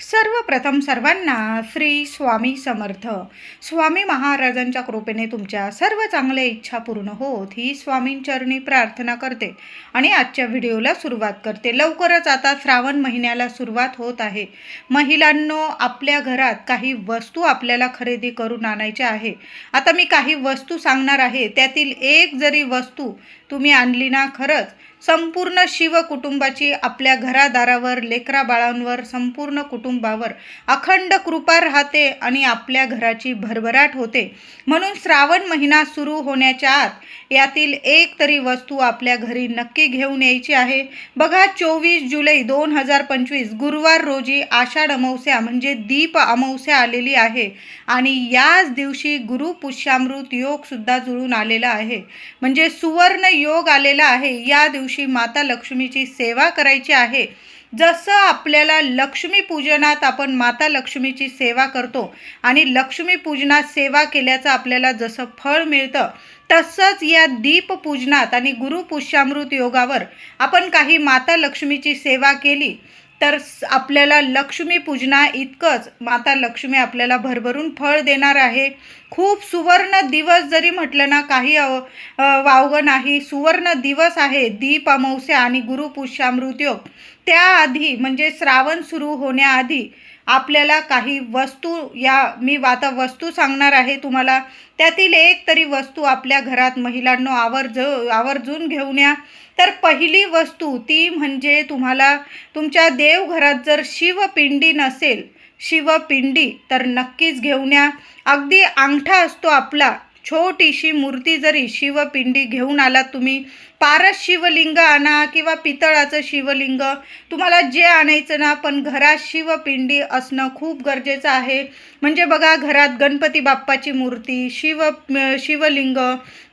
सर्वप्रथम सर्वांना श्री स्वामी समर्थ. स्वामी महाराजांच्या कृपेने तुमच्या सर्व चांगल्या इच्छा पूर्ण होत ही स्वामींचरणी प्रार्थना करते. आणि आजच्या व्हिडिओला सुरुवात करते. लवकरच आता श्रावण महिन्याला सुरुवात होत आहे. महिलांनो आपल्या घरात काही वस्तू आपल्याला खरेदी करून आणायच्या आहे. आता मी काही वस्तू सांगणार आहे. त्यातील एक जरी वस्तू तुम्ही आणली ना खरंच संपूर्ण शिव कुटुंबाची आपल्या घरादारावर लेकरा बाळांवर संपूर्ण कुटुंबावर अखंड कृपा राहते आणि आपल्या घराची भरभराट होते. म्हणून श्रावण महिना सुरू होण्याच्या आत यातील एक तरी वस्तू आपल्या घरी नक्की घेऊन यायची आहे. बघा चोवीस जुलै दोन हजार पंचवीस गुरुवार रोजी आषाढ अमावस्या म्हणजे दीप अमावस्या आलेली आहे आणि याच दिवशी गुरु पुष्यामृत जुळून आलेला आहे. म्हणजे सुवर्ण योग आलेला आहे. या दिवशी माता लक्ष्मीची सेवा करायची आहे. जसं आपल्याला लक्ष्मी पूजनात आपण माता लक्ष्मीची सेवा करतो आणि लक्ष्मीपूजनात सेवा केल्याचं आपल्याला जसं फळ मिळतं तसंच या दीपपूजनात आणि गुरुपुष्यामृत योगावर आपण काही माता लक्ष्मीची सेवा केली. तर आपल्याला लक्ष्मी पूजना इतकंच. माता लक्ष्मी आपल्याला भरभरून फळ देणार आहे. खूप सुवर्ण दिवस जरी म्हटलं ना काही अव वावगं नाही. सुवर्ण दिवस आहे. दीप अमावस्या आणि गुरुपुष्यामृतयोग त्याआधी म्हणजे श्रावण सुरू होण्याआधी आपल्याला काही वस्तू या मी आता वस्तू सांगणार आहे तुम्हाला. त्यातील एक तरी वस्तू आपल्या घरात महिलांनो आवर्ज आवर्जून घेऊन या. तर पहिली वस्तू ती म्हणजे तुम्हाला तुमच्या देवघरात जर शिवपिंडी नसेल शिवपिंडी तर नक्कीच घेऊन या. अगदी अंगठा असतो आपला छोटीशी मूर्ती जरी शिवपिंडी घेऊन आलात तुम्ही पारस शिवलिंग आणा किंवा पितळाचं शिवलिंग तुम्हाला जे आणायचं ना पण घरात शिवपिंडी असणं खूप गरजेचं आहे. म्हणजे बघा घरात गणपती बाप्पाची मूर्ती शिव शिवलिंग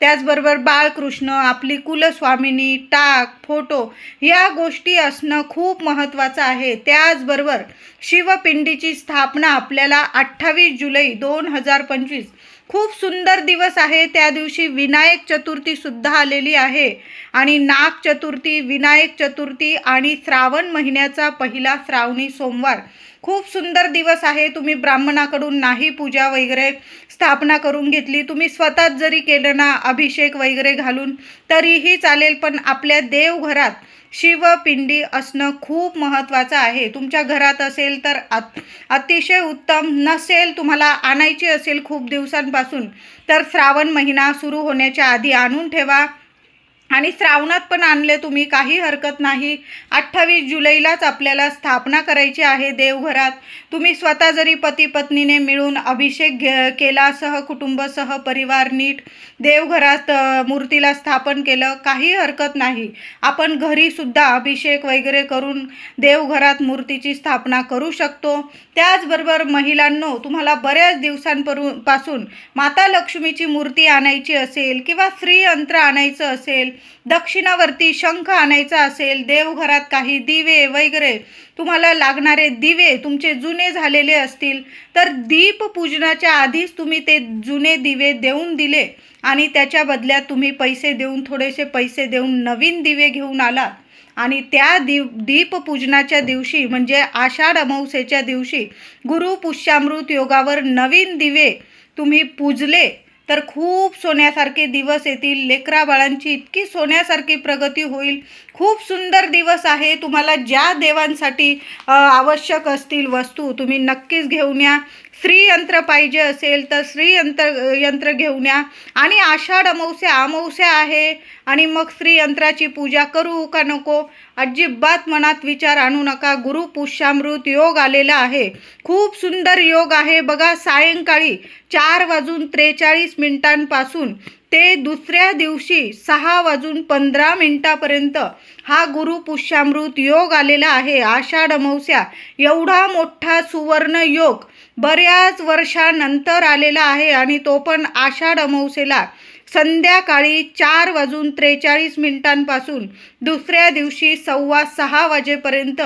त्याचबरोबर बाळकृष्ण आपली कुलस्वामिनी टाक फोटो या गोष्टी असणं खूप महत्त्वाचं आहे. त्याचबरोबर शिवपिंडीची स्थापना आपल्याला अठ्ठावीस जुलै दोन हजार पंचवीस खूप सुंदर दिवस आहे. त्या दिवशी विनायक चतुर्थी सुद्धा आलेली आहे. आणि नाग चतुर्थी विनायक चतुर्थी आणि श्रावण महिन्याचा पहिला श्रावणी सोमवार. खूप सुंदर दिवस आहे. तुम्ही ब्राह्मणाकडून नाही पूजा वगैरे स्थापना करून घेतली. तुम्ही स्वतःच जरी केलं ना अभिषेक वगैरे घालून तरीही चालेल पण आपल्या देवघरात शिवपिंडी असणं खूप महत्त्वाचं आहे. तुमच्या घरात असेल तर अत अतिशय उत्तम नसेल तुम्हाला आणायची असेल खूप दिवसांपासून तर श्रावण महिना सुरू होण्याच्या आधी आणून ठेवा. आणि श्रावणात पण आणले तुम्ही काही हरकत नाही. अठ्ठावीस जुलैलाच आपल्याला स्थापना करायची आहे देवघरात. तुम्ही स्वतः जरी पती पत्नीने मिळून अभिषेक घे केला सह कुटुंबसह परिवार नीट देवघरात मूर्तीला स्थापन केलं काही हरकत नाही. आपण घरीसुद्धा अभिषेक वगैरे करून देवघरात मूर्तीची स्थापना करू शकतो. त्याचबरोबर महिलांनो तुम्हाला बऱ्याच दिवसांपरू पासून माता लक्ष्मीची मूर्ती आणायची असेल किंवा श्रीयंत्र आणायचं असेल दक्षिणावरती शंख आणायचा असेल देवघरात काही दिवे वगैरे तुम्हाला लागणारे दिवे तुमचे जुने झालेले असतील तर दीपपूजनाच्या आधीच तुम्ही ते जुने दिवे देऊन दिले आणि त्याच्या बदल्यात तुम्ही पैसे देऊन थोडेसे पैसे देऊन नवीन दिवे घेऊन आलात आणि त्या दीप दीपपूजनाच्या दिवशी म्हणजे आषाढ अमावस्येच्या दिवशी गुरु पुष्यामृत योगावर नवीन दिवे तुम्ही पूजले. तर खूप सोन्यासारखे दिवस येतील. लेकरा बाळांची इतकी सोन्यासारखी प्रगती होईल. खूप सुंदर दिवस आहे. तुम्हाला ज्या देवांसाठी आवश्यक असतील वस्तू तुम्ही नक्कीच घेऊन या. श्रीयंत्र पाहिजे असेल तर श्रीयंत्र यंत्र घेऊन या. आणि आषाढ अमावस्या अमावस्या आहे आणि मग श्रीयंत्राची पूजा करू का नको? अजिबात मनात विचार आणू नका. गुरु पुष्यामृत योग आलेला आहे. खूप सुंदर योग आहे. बघा सायंकाळी चार वाजून त्रेचाळीस मिनिटांपासून ते दुसऱ्या दिवशी सहा वाजून पंधरा मिनिटापर्यंत हा गुरु पुष्यामृत योग आलेला आहे. आषाढ अमावस्या एवढा मोठा सुवर्ण योग बऱ्याच वर्षानंतर आलेला आहे आणि तो पण आषाढ अमावसेला संध्याकाळी चार वाजून त्रेचाळीस मिनिटांपासून दुसऱ्या दिवशी सव्वा सहा वाजेपर्यंत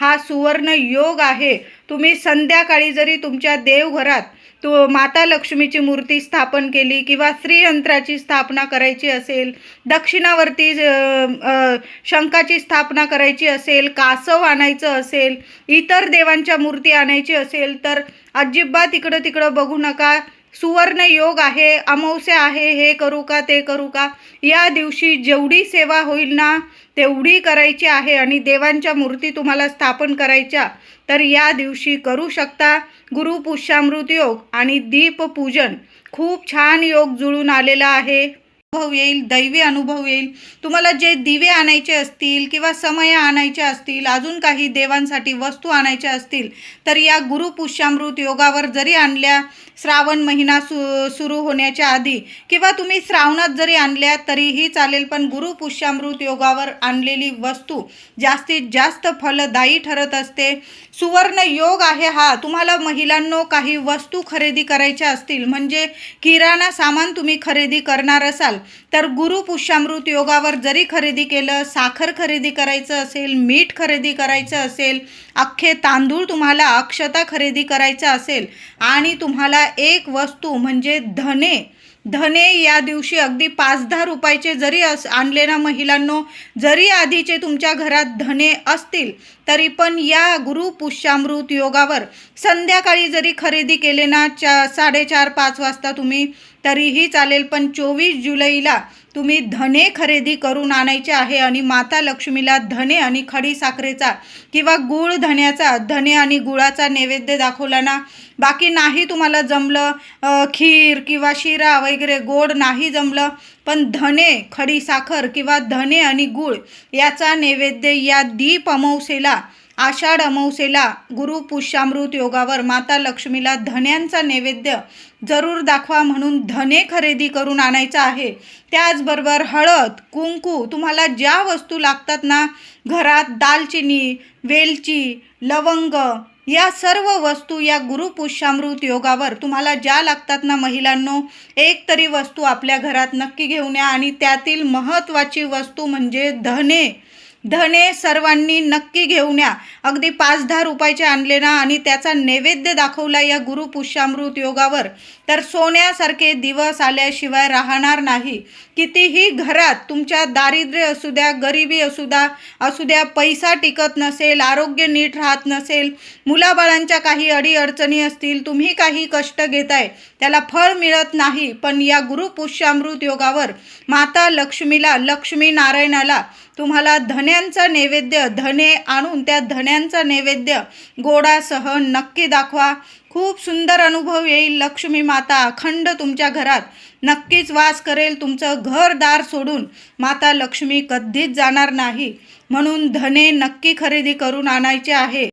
हा सुवर्ण योग आहे. तुम्ही संध्याकाळी जरी तुमच्या देवघरात तो माता लक्ष्मीची मूर्ती स्थापन केली किंवा श्रीयंत्राची स्थापना करायची असेल दक्षिणावरती शंखाची स्थापना करायची असेल कासव आणायचं असेल इतर देवांच्या मूर्ती आणायची असेल तर अजिबात इकडं तिकडं बघू नका. सुवर्ण योग आहे अमावस्या आहे हे करू का ते करू का या दिवशी जेवढी सेवा होईल ना तेवढी करायची आहे आणि देवांच्या मूर्ती तुम्हाला स्थापन करायच्या तर या दिवशी करू शकता. गुरुपुष्यामृत योग आणि दीपपूजन खूप छान योग जुळून आलेला आहे. अनुभव येईल दैवी अनुभव येईल. तुम्हाला जे दिवे आणायचे असतील किंवा समय आणायचे असतील अजून काही देवांसाठी वस्तू आणायच्या असतील तर या गुरु पुष्यामृत योगावर जरी आणल्या श्रावण महिना सु सुरू होण्याच्या आधी किंवा तुम्ही श्रावणात जरी आणल्या तरीही चालेल पण गुरु पुष्यामृत योगावर आणलेली वस्तू जास्तीत जास्त फलदायी ठरत असते. सुवर्ण योग आहे हा. तुम्हाला महिलांनो काही वस्तू खरेदी करायच्या असतील म्हणजे किराणा सामान तुम्ही खरेदी करणार असाल तर गुरु पुष्यामृत योगावर जरी खरेदी केलं साखर खरेदी करायचं असेल मीठ खरेदी करायचं असेल अख्खे तांदूळ तुम्हाला अक्षता खरेदी करायचं असेल आणि तुम्हाला एक वस्तू म्हणजे धने धने या दिवशी अगदी पाच दहा रुपयाचे जरी अस आणले ना महिलांनो जरी आधीचे तुमच्या घरात धने असतील तरी पण या गुरु पुष्यामृत योगावर संध्याकाळी जरी खरेदी केले ना चा साडेचार पाच वाजता तुम्ही तरीही चालेल पण चोवीस जुलैला तुम्ही धने खरेदी करून आणायचे आहे आणि माता लक्ष्मीला धने आणि खडी साखरेचा किंवा गुळ धन्याचा धने आणि गुळाचा नैवेद्य दाखवला ना बाकी नाही तुम्हाला जमलं खीर किंवा शिरा वगैरे गोड नाही जमलं पण धने खडी साखर किंवा धने आणि गुळ याचा नैवेद्य या दीप अमावस्येला आषाढ अमावसेला गुरु पुष्यामृत योगावर माता लक्ष्मीला धन्यांचा नैवेद्य जरूर दाखवा म्हणून धने खरेदी करून आणायचं आहे. त्याचबरोबर हळद कुंकू तुम्हाला ज्या वस्तू लागतात ना घरात दालचिनी वेलची लवंग या सर्व वस्तू या गुरुपुष्यामृत योगावर तुम्हाला ज्या लागतात ना महिलांनो एक तरी वस्तू आपल्या घरात नक्की घेऊन या आणि त्यातील महत्त्वाची वस्तू म्हणजे धने. धने सर्वांनी नक्की घेऊन या. अगदी पाच दहा रुपयाचे आणले ना आणि त्याचा नैवेद्य दाखवला या गुरु पुष्यामृत योगावर. तर सोन्यासारखे दिवस आल्याशिवाय राहणार नाही. कितीही घरात तुमच्या दारिद्र्य असू द्या गरिबी असू द्या असू द्या पैसा टिकत नसेल आरोग्य नीट राहत नसेल मुलाबाळांच्या काही अडीअडचणी असतील तुम्ही काही कष्ट घेताय त्याला फळ मिळत नाही. पण या गुरु पुष्यामृत योगावर माता लक्ष्मीला लक्ष्मी नारायणाला तुम्हाला धने धन्यांचा नैवेद्य धने आणून त्या धन्यांचा नैवेद्य गोडासह नक्की दाखवा. खूप सुंदर अनुभव येईल लक्ष्मी माता. अखंड तुमच्या घरात नक्कीच वास करेल तुमचं घरदार सोडून. माता लक्ष्मी कधीच जाणार नाही. म्हणून धने नक्की खरेदी करून आणायचे आहे.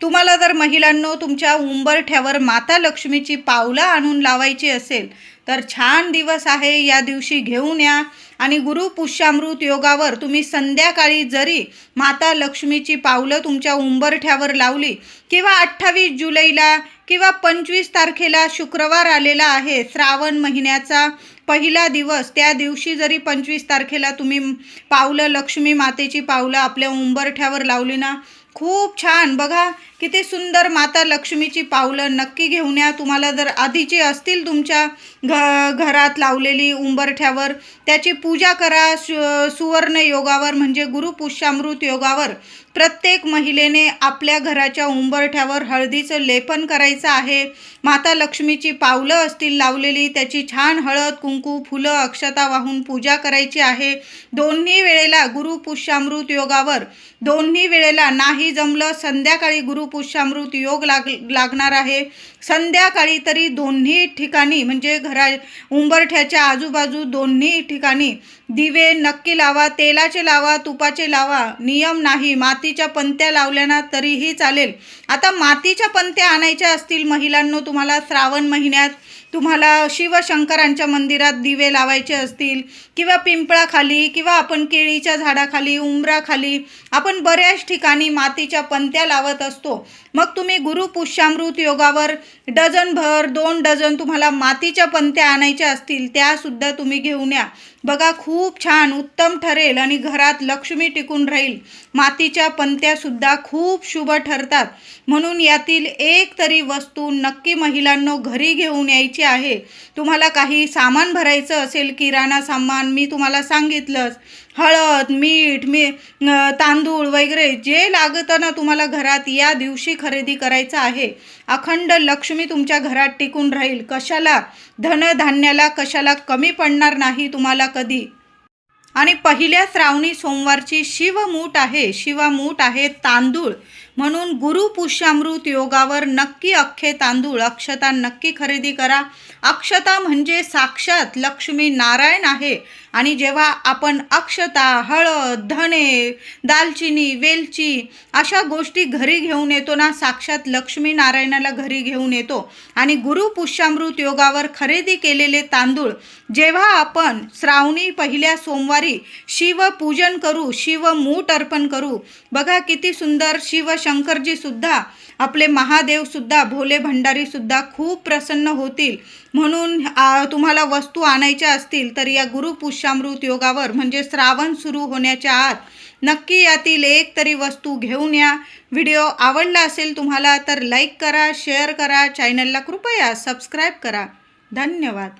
तुम्हाला जर महिलांनो तुमच्या उंबरठ्यावर माता लक्ष्मीची पावलं आणून लावायची असेल तर छान दिवस आहे या दिवशी घेऊन या. आणि गुरु पुष्यामृत योगावर तुम्ही संध्याकाळी जरी माता लक्ष्मीची पावलं तुमच्या उंबरठ्यावर लावली किंवा अठ्ठावीस जुलैला किंवा पंचवीस तारखेला शुक्रवार आलेला आहे श्रावण महिन्याचा पहिला दिवस त्या दिवशी जरी पंचवीस तारखेला तुम्ही पावलं लक्ष्मी मातेची पावलं आपल्या उंबरठ्यावर लावली ना खूप छान. बघा किती सुंदर माता लक्ष्मीची पावलं नक्की घेऊन या. तुम्हाला जर आधीची असतील तुमच्या घ घरात लावलेली उंबरठ्यावर त्याची पूजा करा. सु सुवर्ण योगावर म्हणजे गुरुपुष्यामृत योगावर. प्रत्येक महिलेने आपल्या घराच्या उंबरठ्यावर हळदीचं लेपन करायचं आहे. माता लक्ष्मीची पावलं असतील लावलेली त्याची छान हळद कुंकू फुलं अक्षता वाहून पूजा करायची आहे. दोन्ही वेळेला गुरु पुष्यामृत योगावर दोन्ही वेळेला नाही नाही जमलं संध्याकाळी गुरुपुष्यामृत योग लाग लागणार आहे. संध्याकाळी तरी दोन्ही ठिकाणी म्हणजे घरा उंबरठ्याच्या आजूबाजू दोन्ही ठिकाणी दिवे नक्की लावा तेलाचे लावा तुपाचे लावा नियम नाही. मातीच्या पंत्या लावल्याना तरीही चालेल. आता मातीच्या पंत्या आणायच्या असतील महिलांनो तुम्हाला श्रावण महिन्यात तुम्हाला शिवशंकरांच्या मंदिरात दिवे लावायचे असतील किंवा पिंपळाखाली किंवा आपण केळीच्या झाडाखाली उंबराखाली आपण बऱ्याच ठिकाणी मातीच्या पंत्या लावत असतो. मग तुम्ही गुरुपुष्यामृत योगावर डझनभर दोन डझन तुम्हाला मातीच्या पंत्या आणायच्या असतील त्यासुद्धा तुम्ही घेऊन या. बघा खूप छान उत्तम ठरेल आणि घरात लक्ष्मी टिकून राहील. मातीच्या पंत्यासुद्धा खूप शुभ ठरतात. म्हणून यातील एक तरी वस्तू नक्की महिलांनो घरी घेऊन यायची आहे. तुम्हाला काही सामान भरायचं असेल किराणा सामान मी तुम्हाला सांगितलंच. हळद मीठ मी तांदूळ वगैरे जे लागतं ना तुम्हाला घरात या दिवशी खरेदी करायचं आहे. अखंड लक्ष्मी तुमच्या घरात टिकून राहील. कशाला? धनधान्याला कशाला कमी पडणार नाही तुम्हाला कधी? आणि पहिल्या श्रावणी सोमवारची शिवमूठ आहे. शिवमूठ आहे तांदूळ. म्हणून गुरु पुष्यामृत योगावर नक्की अख्खे तांदूळ अक्षता नक्की खरेदी करा. अक्षता म्हणजे साक्षात लक्ष्मी नारायण आहे. आणि जेव्हा आपण अक्षता हळद धणे दालचिनी वेलची अशा गोष्टी घरी घेऊन येतो ना साक्षात लक्ष्मी नारायणाला घरी घेऊन येतो. आणि गुरु पुष्यामृत योगावर खरेदी केलेले तांदूळ जेव्हा आपण श्रावणी पहिल्या सोमवारी शिवपूजन करू शिवमूठ अर्पण करू. बघा किती सुंदर शिव शंकरजीसुद्धा आपले महादेवसुद्धा भोले भंडारीसुद्धा खूप प्रसन्न होतील. म्हणून तुम्हाला वस्तू आणायच्या असतील तर या गुरुपुष्यामृत योगावर म्हणजे श्रावण सुरू होण्याच्या आत नक्की यातील एक तरी वस्तू घेऊन या. व्हिडिओ आवडला असेल तुम्हाला तर लाईक करा शेअर करा चॅनलला कृपया सबस्क्राईब करा. धन्यवाद.